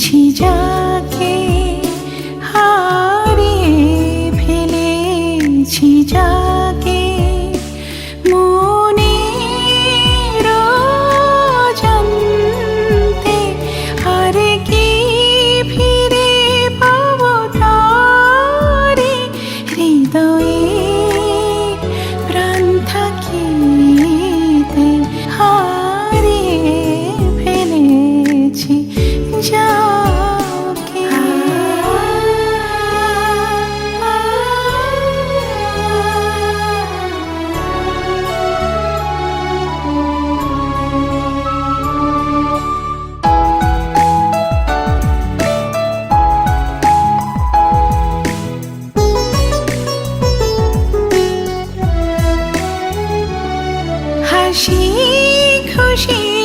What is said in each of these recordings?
起家。心靠心。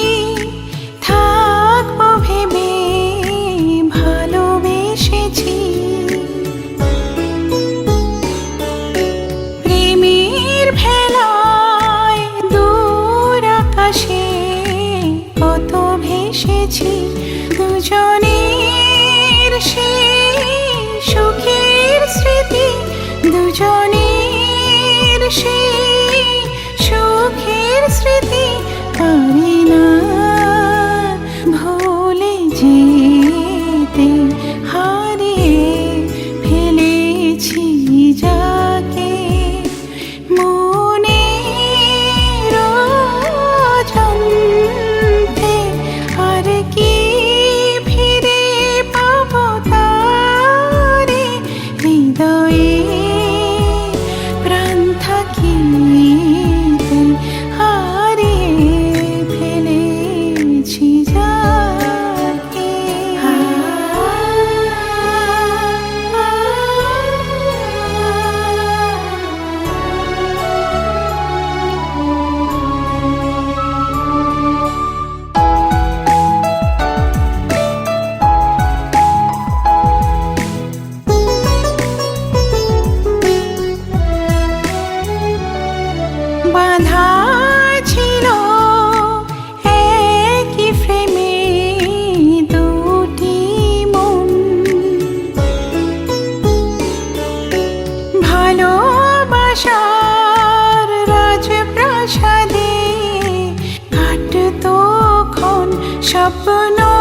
বাঁধা ছিল দুটি মন। রাজপ্রাসাদে ক্ষণ স্বপ্ন।